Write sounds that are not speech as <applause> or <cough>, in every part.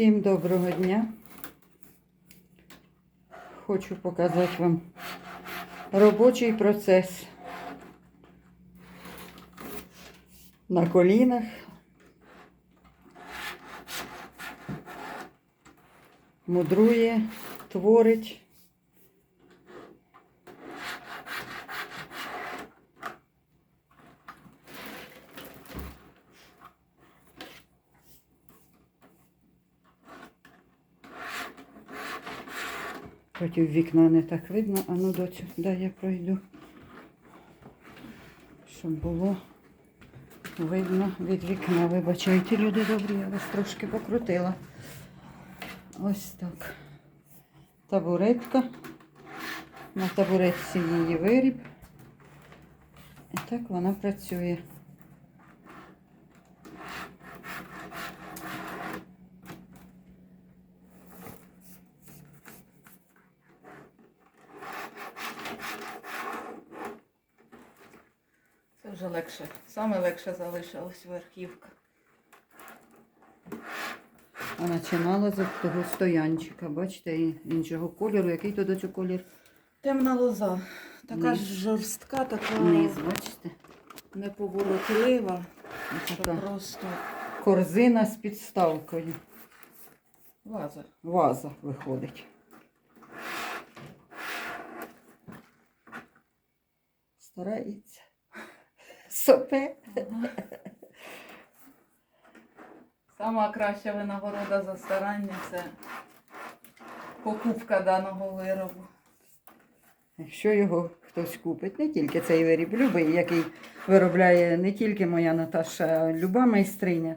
Всім доброго дня. Хочу показати вам робочий процес. На колінах. Мудрує, творить. Проти вікна не так видно, а ну доцю, дай я пройду. Щоб було видно від вікна. Вибачайте, люди добрі, я вас трошки покрутила. Ось так. Табуретка. На табуретці її виріб. І так вона працює. Вже легше. Саме легше залишилась верхівка. А починала з того стоянчика, бачите, іншого кольору. Який то до цього колір? Темна лоза. Така Низ. жорстка, така Низ, бачите? неповоротлива. Така просто корзина з підставкою. ваза. Ваза виходить. Старається. Сопе. Сама краща винагорода за старання це покупка даного виробу. Якщо його хтось купить, не тільки цей виріб, любий, який виробляє не тільки моя Наташа, а люба майстриня.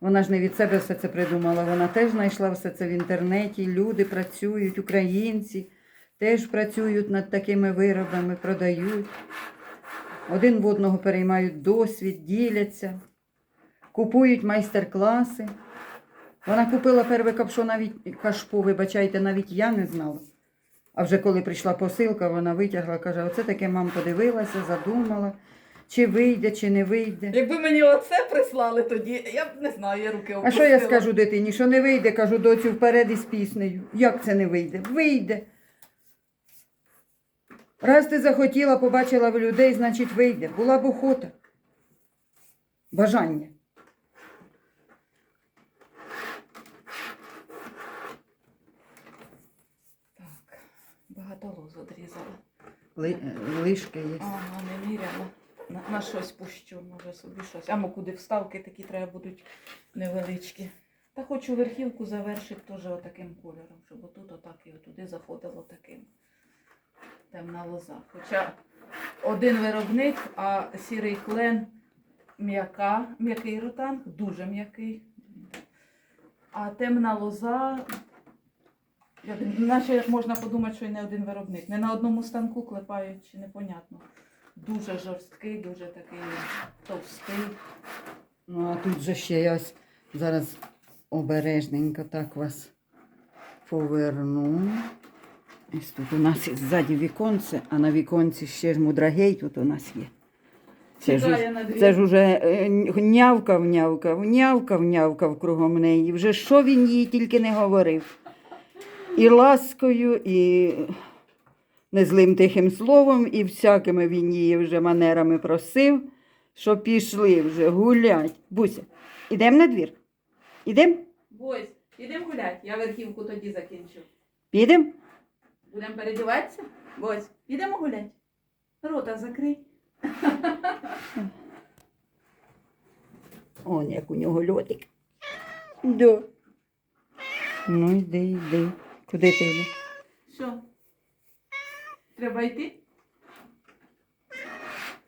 Вона ж не від себе все це придумала. Вона теж знайшла все це в інтернеті. Люди працюють, українці теж працюють над такими виробами, продають. Один в одного переймають досвід, діляться, купують майстер-класи. Вона купила перше капшо, навіть кашпо, вибачайте, навіть я не знала. А вже коли прийшла посилка, вона витягла, каже, оце таке мам подивилася, задумала, чи вийде, чи не вийде. Якби мені оце прислали тоді, я б не знаю, я руки А що я скажу дитині? Що не вийде, кажу, доцю вперед із піснею. Як це не вийде? Вийде. Раз ти захотіла, побачила в людей, значить вийде. Була б охота. Бажання. Так, багато лоз одрізала. Ли, е, лишки є. Ага, не міряла. На, на щось пущу, може собі щось. Або куди вставки такі треба будуть невеличкі. Та хочу верхівку завершити теж отаким кольором, щоб отут отак і отуди заходило таким. Темна лоза. Хоча один виробник, а сірий клен м'яка, м'який ротанг, дуже м'який. А темна лоза, наче можна подумати, що й не один виробник. Не на одному станку клепають, чи непонятно. Дуже жорсткий, дуже такий товстий. Ну, а тут же ще ось зараз обережненько так вас поверну. Ось тут у нас і ззаді віконце, а на віконці ще ж мудрагей тут у нас є. Це ж, це ж уже е, нявкав, нявкав, нявкав, нявкав кругом неї. Вже що він їй тільки не говорив. І ласкою, і незлим тихим словом, і всякими він її вже манерами просив, що пішли вже гулять. Буся, ідемо на двір? Ідемо? Бойсь, ідемо гуляти, я верхівку тоді закінчу. Підемо? Будемо передіватися? Бойсь, ідемо гуляти. Рота закрий. <laughs> Он як у нього льотик. Да. Ну йди, йди. Куди ти йдеш? Що? Треба йти?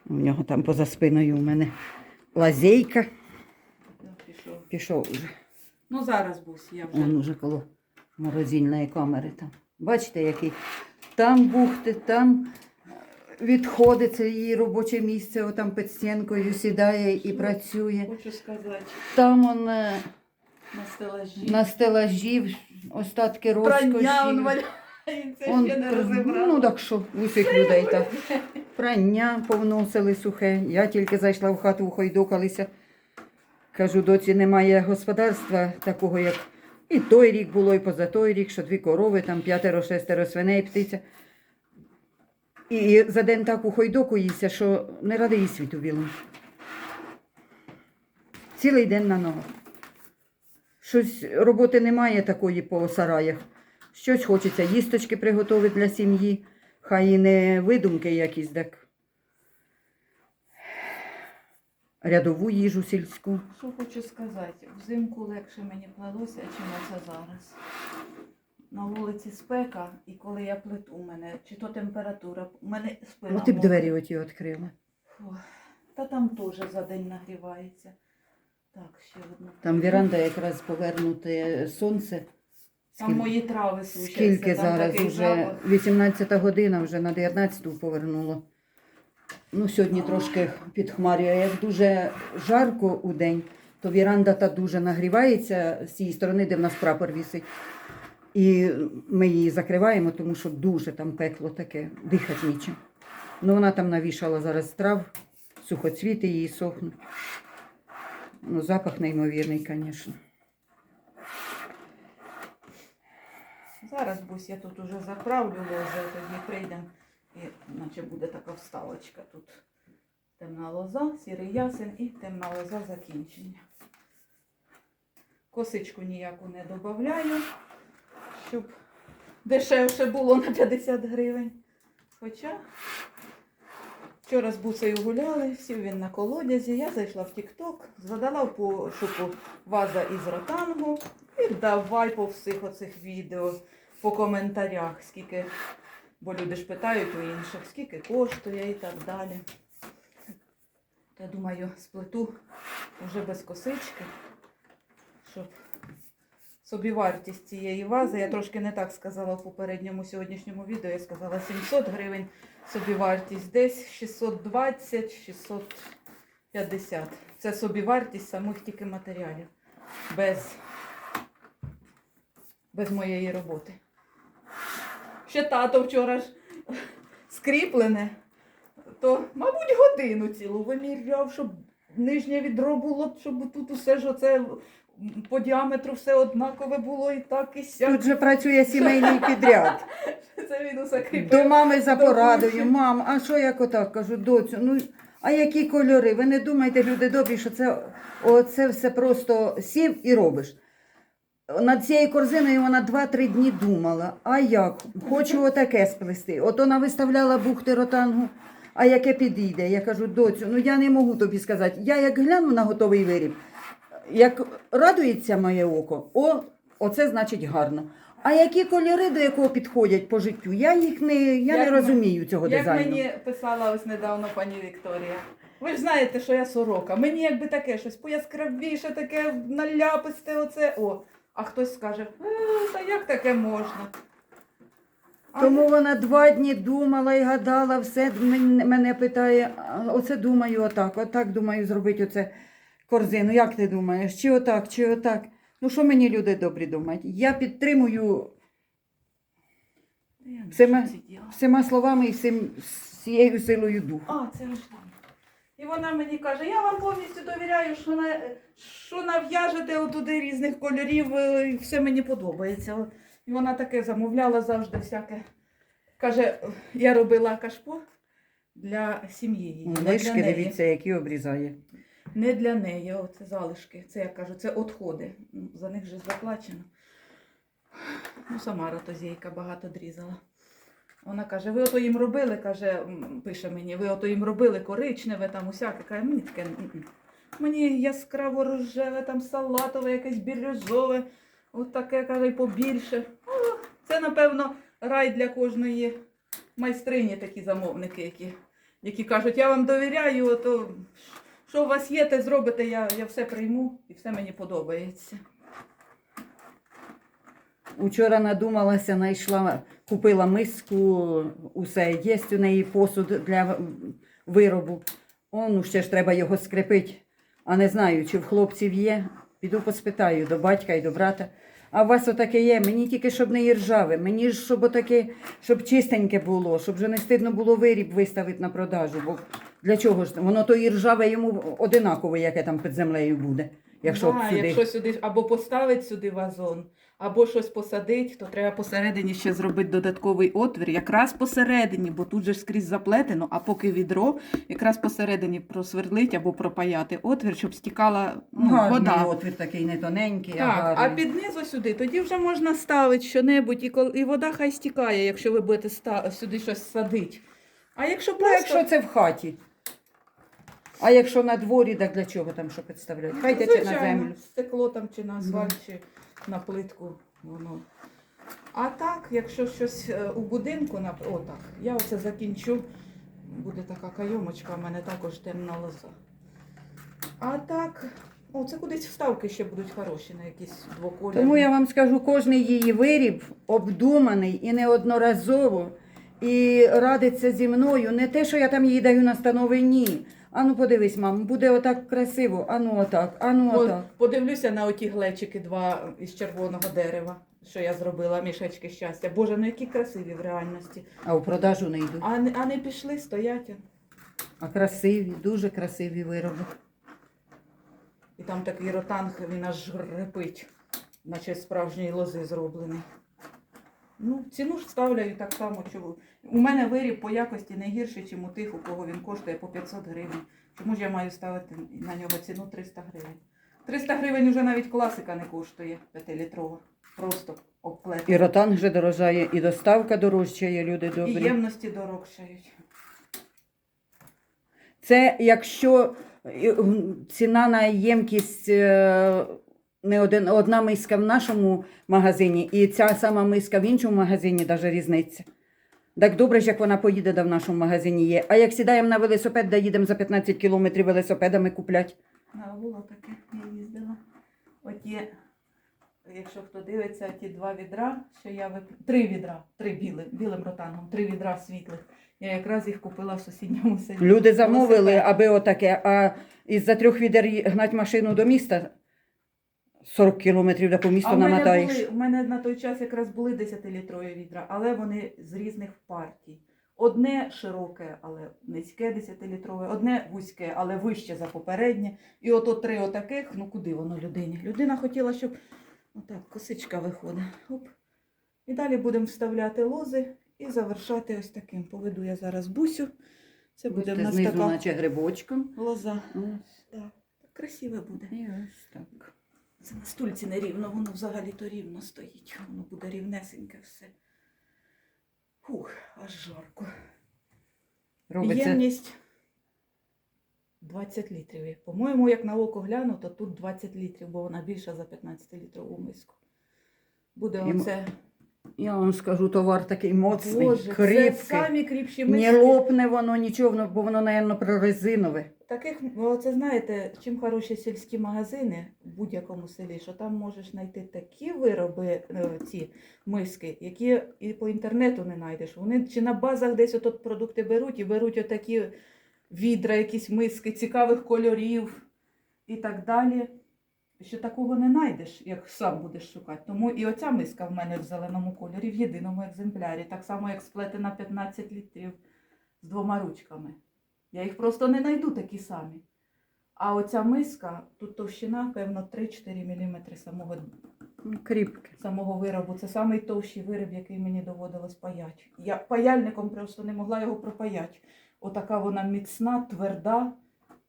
У нього там поза спиною у мене лазейка. Пішов. Пішов уже. Ну зараз бусь, я вже. Он уже коло морозильної камери там. Бачите, який там бухти, там відходи, це її робоче місце, отам під стінкою сідає і працює. Хочу сказати, Там он е, на стелажі. на стелажі остатки Прання он розкоші. валяється, Он, ще не розібрала. ну так що, у усіх людей так. Прання повносили сухе. Я тільки зайшла в хату, ухойдокалися. Кажу, доці немає господарства такого, як І той рік було, і поза той рік, що дві корови, там п'ятеро, шестеро свиней, птиця. І за день так ухойдокуїся, що не ради їй світу білому. Цілий день на ногах. Щось роботи немає такої по сараях. Щось хочеться їсточки приготувати для сім'ї. Хай і не видумки якісь так. Рядову їжу сільську. Що хочу сказати, взимку легше мені плелося, чим це зараз. На вулиці спека, і коли я плиту, у мене чи то температура, у мене спина. Ну, ти б двері оті відкрила. Фу. Та там теж за день нагрівається. Так, ще одну. Там віранда якраз повернуте сонце. Там мої трави сушаться. скільки там зараз уже 18 година, вже на 19 повернуло. Ну, сьогодні трошки підхмарює. Як дуже жарко у день, то віранда та дуже нагрівається з цієї сторони, де в нас прапор вісить. І ми її закриваємо, тому що дуже там пекло таке, дихати нічим. Ну, вона там навішала зараз трав, сухоцвіти її сохнуть. Ну, запах неймовірний, звісно. Зараз бусь я тут уже заправлю лози, тоді прийдемо і наче буде така вставочка тут. Темна лоза, сірий ясен і темна лоза закінчення. Косичку ніяку не додаю, щоб дешевше було на 50 гривень. Хоча вчора з бусею гуляли, сів він на колодязі, я зайшла в Тік-Ток, задала в пошуку ваза із ротангу і давай по всіх оцих відео, по коментарях, скільки, бо люди ж питають у інших, скільки коштує і так далі. Я думаю, сплету вже без косички, щоб собівартість цієї вази, я трошки не так сказала в попередньому сьогоднішньому відео, я сказала 700 гривень собівартість, десь 620-650. Це собівартість самих тільки матеріалів, без, без моєї роботи. Ще тато вчора ж скріплене, то, мабуть, годину цілу виміряв, щоб нижнє відро було, щоб тут усе ж оце по діаметру все однакове було і так, і сяк. Тут же працює сімейний підряд. <laughs> Це він усе До мами за порадою. Мам, а що як отак? Кажу, доцю, ну а які кольори? Ви не думайте, люди добрі, що це оце все просто сів і робиш. Над цією корзиною вона 2-3 дні думала. А як? Хочу отаке сплести. От вона виставляла бухти ротангу, а яке підійде. Я кажу, доцю, ну я не можу тобі сказати. Я як гляну на готовий виріб, як радується моє око, о, оце значить гарно. А які кольори до якого підходять по життю? Я їх не, я Як не ми- розумію цього Як дизайну. мені писала ось недавно пані Вікторія. Ви ж знаєте, що я сорока. Мені якби таке щось пояскравіше, таке наляписте оце. О, а хтось скаже, «Е, та як таке можна? Тому вона два дні думала і гадала, все мен- мене питає, «А, оце думаю отак, отак думаю зробити оце корзину. Як ти думаєш? Чи отак, чи отак? Ну що мені люди добрі думають? Я підтримую я не всіма, знаю, що це діло. всіма словами і всім, всією силою духу. А, це ж там. І вона мені каже, я вам повністю довіряю, що, на, що нав'яжете отуди різних кольорів, е, і все мені подобається. І вона таке замовляла завжди всяке. Каже, я робила кашпо для сім'ї. її, Лишки, дивіться, які обрізає. Не для неї, оце залишки. Це я кажу, це. Ну, За них же заплачено. Ну, сама ротозійка багато дрізала. Вона каже, ви ото їм робили, каже, пише мені, ви ото їм робили коричневе, там усяке. Каже, мені таке. Мені яскраво рожеве, там салатове, якесь бірюзове, от таке, каже, і побільше. О, це, напевно, рай для кожної майстрині такі замовники, які, які кажуть, я вам довіряю, ото що у вас є, те зробите, я, я все прийму і все мені подобається. Учора надумалася, знайшла, купила миску, усе є у неї посуд для виробу. О, ну ще ж треба його скрепити. А не знаю, чи в хлопців є. Піду поспитаю до батька і до брата. А у вас отаке є? Мені тільки щоб не іржаве, мені ж щоб отаке, щоб чистеньке було, щоб вже не стидно було виріб виставити на продажу. Бо для чого ж воно то іржаве йому одинаково, яке там під землею буде. Якщо да, сюди. якщо сюди або поставить сюди вазон, або щось посадить, то треба посередині ще зробити додатковий отвір, якраз посередині, бо тут же ж скрізь заплетено, а поки відро, якраз посередині просверлить або пропаяти отвір, щоб стікала ну, Гарний вода. отвір такий не тоненький, а Так, а гарний. під низу сюди, тоді вже можна ставити що-небудь, і, кол- і вода хай стікає, якщо ви будете ста- сюди щось садити. А якщо Ну, просто... якщо це в хаті. А якщо на дворі, так для чого там що підставляти? Хай тече на Звичайно, землю. Стекло там чи на асфальт, чи на плитку. Воно. А так, якщо щось е, у будинку, на... о, так, я оце закінчу. Буде така кайомочка, в мене також темна лоза. А так, о, це кудись вставки ще будуть хороші на якісь двокольні. Тому я вам скажу, кожний її виріб обдуманий і неодноразово. І радиться зі мною. Не те, що я там їй даю настанови, ні. Ану, подивись, мам, буде отак красиво, ану отак, ану От, отак. подивлюся на оті глечики два із червоного дерева, що я зробила, мішечки щастя. Боже, ну які красиві в реальності. А у продажу не йдуть. А не, а не пішли, стоять. А красиві, дуже красиві вироби. І там такий ротанг, він аж репить, наче з справжньої лози зроблений. Ну, ціну ж ставляю так само, що у мене виріб по якості не гірший, ніж у тих, у кого він коштує по 500 гривень. Чому ж я маю ставити на нього ціну 300 гривень? 300 гривень вже навіть класика не коштує 5-літрова. Просто І обплетена. ротанг вже дорожає, і доставка дорожчає, люди І добрі. ємності дорогшають. Це якщо е, ціна на ємкість е, не один, одна миска в нашому магазині, і ця сама миска в іншому магазині, навіть різниця. Так добре ж, як вона поїде, да в нашому магазині є. А як сідаємо на велосипед, да їдемо за 15 кілометрів велосипедами куплять. На було таке, я їздила. От є, якщо хто дивиться, ті два відра, що я вип... три відра, три біли, білим ротангом, три відра світлих. Я якраз їх купила в сусідньому селі. Люди замовили, аби отаке, а із-за трьох відер гнать машину до міста 40 кілометрів да по місту А намотаєш. були, у мене на той час якраз були 10-літрові відра, але вони з різних партій. Одне широке, але низьке 10-літрове, одне вузьке, але вище за попереднє. І ото три отаких, ну куди воно людині? Людина хотіла, щоб отак косичка виходить. Оп. І далі будемо вставляти лози і завершати ось таким. Поведу я зараз бусю. Це буде в нас знизу, така наче грибочком. лоза. Ось Так, красиве буде. і ось так. Це на стульці не рівно, воно взагалі-то рівно стоїть. Воно буде рівнесеньке все. Фух, аж жарко. Робиться Ємність 20 літрів. По-моєму, як на око гляну, то тут 20 літрів, бо вона більша за 15-літрову миску. Буде І оце. Я вам скажу, товар такий моцний, Боже, це самі кріпші Не лопне воно нічого, бо воно, напевно, прорезинове. Таких, це знаєте, чим хороші сільські магазини в будь-якому селі, що там можеш знайти такі вироби, е, ці миски, які і по інтернету не знайдеш. Вони чи на базах десь отут продукти беруть і беруть отакі відра, якісь миски цікавих кольорів і так далі. Що такого не знайдеш, як сам будеш шукати. Тому і оця миска в мене в зеленому кольорі, в єдиному екземплярі, так само як сплетена 15 літрів з двома ручками. Я їх просто не знайду такі самі. А оця миска, тут товщина, певно, 3-4 мм самого, Ну, самого виробу. Це самий товщий виріб, який мені доводилось паяти. Я паяльником просто не могла його пропаяти. Отака вона міцна, тверда.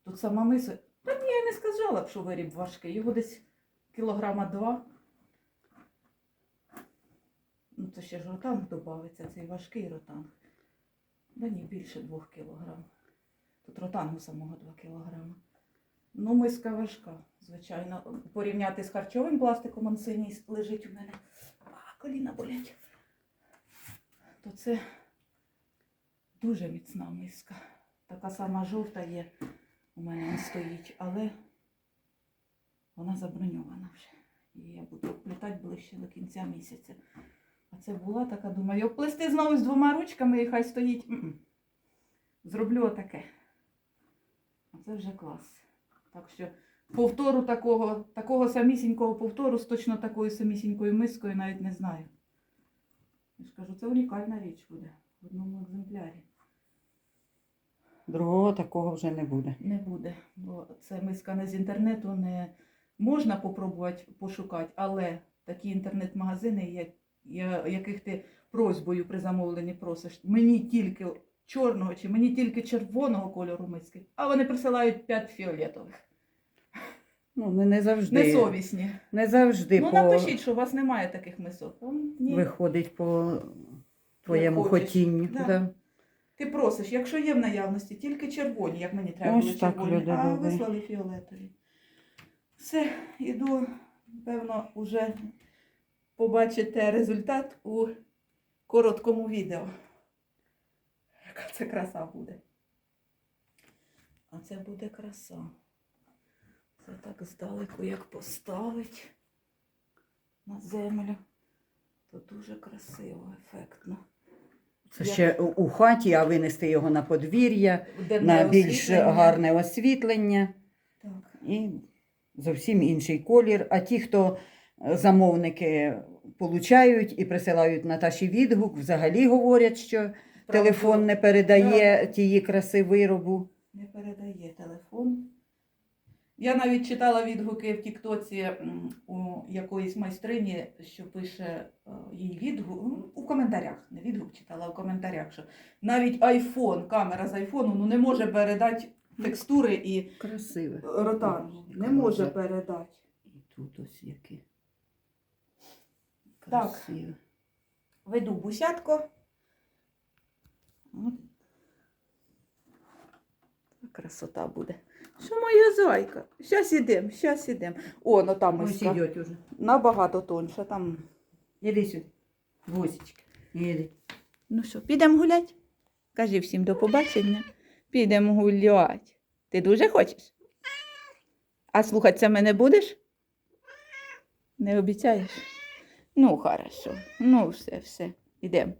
Тут сама миска. Та ні, я не сказала б, що виріб важкий. Його десь кілограма два. Ну, це ще ж ротанг додається, цей важкий ротанг. Да ні, більше двох кілограм. Тут ротангу самого 2 кілограми. Ну, миска важка, звичайно. Порівняти з харчовим пластиком, он синій лежить у мене. А, коліна болять. То це дуже міцна миска. Така сама жовта є. У мене он стоїть, але вона заброньована вже. І я буду обплітати ближче до кінця місяця. А це була така, думаю, обплести знову з двома ручками і хай стоїть. Зроблю отаке. Це вже клас. Так що повтору такого, такого самісінького повтору з точно такою самісінькою мискою навіть не знаю. Я ж кажу, це унікальна річ буде в одному екземплярі. Другого такого вже не буде. Не буде, бо це миска не з інтернету, не можна попробувати пошукати, але такі інтернет-магазини, яких ти просьбою при замовленні просиш, мені тільки чорного чи мені тільки червоного кольору миски, а вони присилають 5 фіолетових. Ну, не, не завжди. Несовісні. Не завжди Ну по... напишіть, що у вас немає таких мисок. Ні. виходить по твоєму хотінню. Да. Да. Ти просиш, якщо є в наявності, тільки червоні, як мені треба Ось було так червоні, люди а роблять. вислали фіолетові. Все, іду, певно, уже побачите результат у короткому відео. Яка це краса буде. А це буде краса. Це так здалеку, як поставить на землю, то дуже красиво, ефектно. Це Я- ще у хаті, а винести його на подвір'я, Денне на більш освітлення. гарне освітлення Так. і зовсім інший колір. А ті, хто е, замовники получають і присилають Наташі відгук, взагалі говорять, що телефон не передає тієї краси виробу. Не передає телефон. Я навіть читала відгуки в Тіктоці у якоїсь майстрині, що пише е, їй відгук у коментарях. Не відгук читала, а у коментарях, що навіть айфон, камера з айфону ну, не може передати текстури і Красиве. ротангу. Не може передати. І тут ось. Так. Красиве. Веду бусятко. От. Красота буде. Що моя зайка? Щас ідем, щас ідем. О, ну там Ось уже. Набагато тоньше. Там. Іди сюди. Гусечки. Іди. Ну що, підемо гулять? Кажи всім до побачення. Підемо гулять. Ти дуже хочеш? А слухатися мене будеш? Не обіцяєш? Ну, хорошо. Ну, все, все. Ідемо.